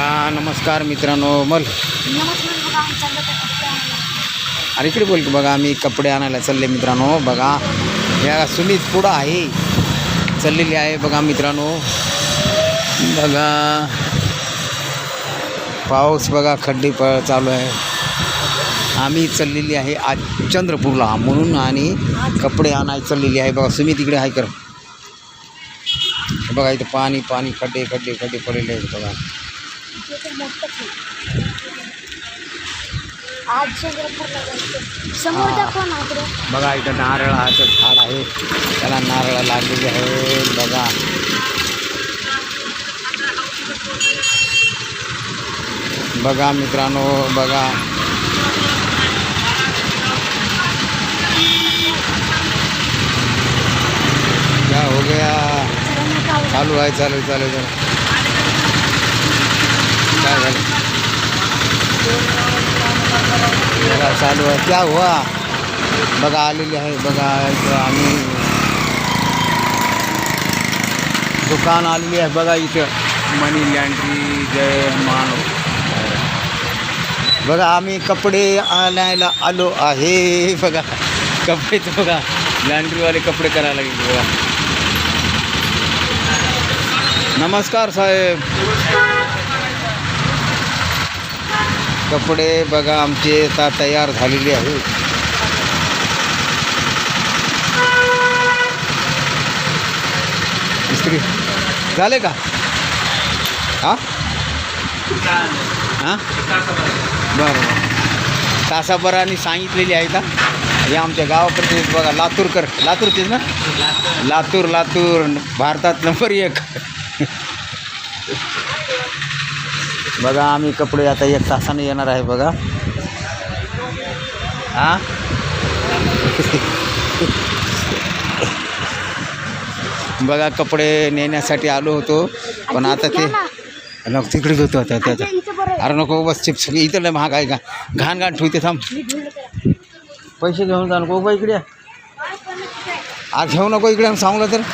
बघा नमस्कार मित्रांनो मल अरे इकडे बोल की बघा आम्ही कपडे आणायला चालले मित्रांनो बघा. या सुमित पुढं आहे. चाललेली आहे बघा मित्रांनो. बघा. पाऊस बघा खड्डे प चालू आहे. आम्ही चाललेली आहे आज चंद्रपूरला म्हणून आणि कपडे आणायला चाललेली आहे बघा. सुमित इकडे आहे कर. बघा इथं पाणी पाणी खड्डे खड्डे खड्डे पडलेले आहेत बघा. मोठंच आहे. आज चंद्रपूरला समोर. दाखवा बघा इथं नारळाचं झाड आहे त्याला नारळ लागलेले आहे बघा बघा मित्रांनो बघा क्या हो गया. चालू आहे चालू चालू चालू. काय बघा चालू आहे क्या हुआ आलेली आहे बघा इथं आम्ही दुकान आलेली आहे बघा इथं मनी लँड्री जय मान बघा आम्ही कपडे आणायला आलो आहे बघा कपडेच बघा लँड्रीवाले कपडे करायला गेले बघा नमस्कार साहेब कपडे बघा आमचे आता तयार झालेले आहेत. इस्त्री झाले का? हां? हां? बरं बरं. तासाभराने सांगितलेली आहे का हे आमच्या गावाकडचे बघा लातूरकर. लातूरचेच ना? लातूर लातूर. भारतात नंबर एक. बघा आम्ही कपडे आता एक तासाने येणार आहे बघा. हाँ? बघा कपडे नेण्यासाठी आलो होतो पण आता ते नको तिकडे घेतो आता त्याचा. अरे नको बस चिप्स इथं लय महाग आहे का? घाण घाण ठेवते थांब. मी पैसे घेऊन जा नको बा इकडे. आज घेऊ नको इकडे सांगलं तर ना,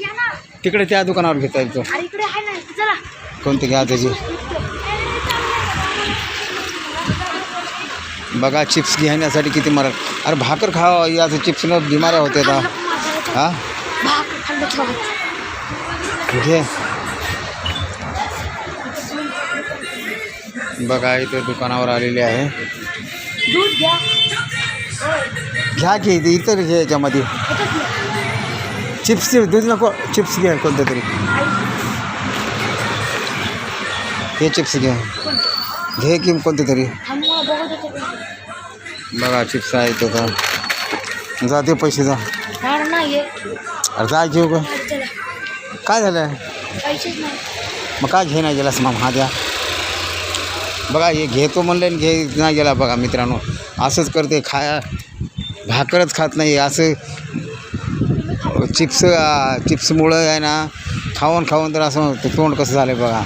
या ना. तिकडे त्या दुकानावर घेता येतो अरे इकडे आहे ना इथे चला कोणते घ्या त्याची बघा चिप्स घेण्यासाठी किती मरा अरे भाकर खावा याचं चिप्सनं बिमाऱ्या होते आता हा? भाकर खाल्लं ठेवा. घे बघा इथे दुकानावर आलेले आहे दूध घ्या होय. घ्या की इथे इतर घे याच्यामध्ये येतच नाही. चिप्स दूध नको चिप्स घे कोणतं तरी हे चिप्स घे. घे की कोणते तरी. बघू चिप्स आहे तो का जा ते पैसे जा. अरे जा घेऊ का काय झालं मग काय घे नाही गेलास? मग हा द्या. बघा हे घेतो म्हणलं आणि घे नाही गेला बघा मित्रांनो. असंच करते खाया भाकरच खात नाही असं चिप्स चिप्समुळं आहे ना खाऊन खाऊन तर असं तोंड कसं झालं बघा.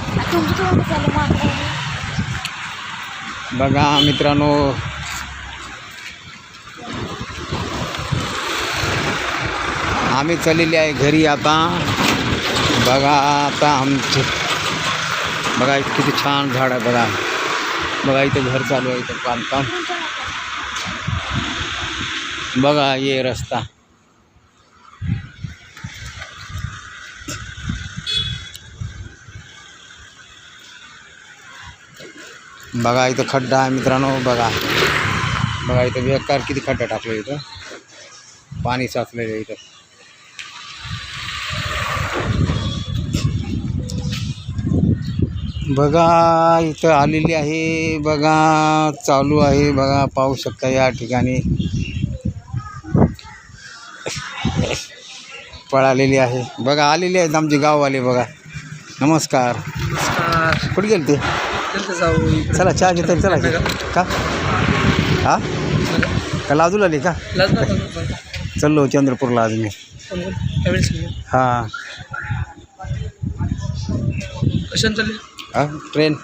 बघा मित्रांनो. आम्ही चाललेली आहे घरी आता. बघा आता आमचे. बघा किती छान झाड आहे बघा. बघा इथं घर चालू आहे इथं बांधकाम. बघा ये रस्ता. बघा इथं खड्डा आहे मित्रांनो बघा. बघा इथं बेकार किती खड्डा टाकले इथं. पाणी साचलेलं आहे इथं. बघा इथं आलेली आहे बघा चालू आहे बघा पाहू शकता या ठिकाणी. पळालेली आहे. बघा आलेली आहेत आमचे गाववाले बघा. नमस्कार. कुठे गेले ते चला चहा घेता चला की. का? हा? का लाजूला आली का? चाललो चंद्रपूरला आज मी. हां. कशाने चालले? हां ट्रेन.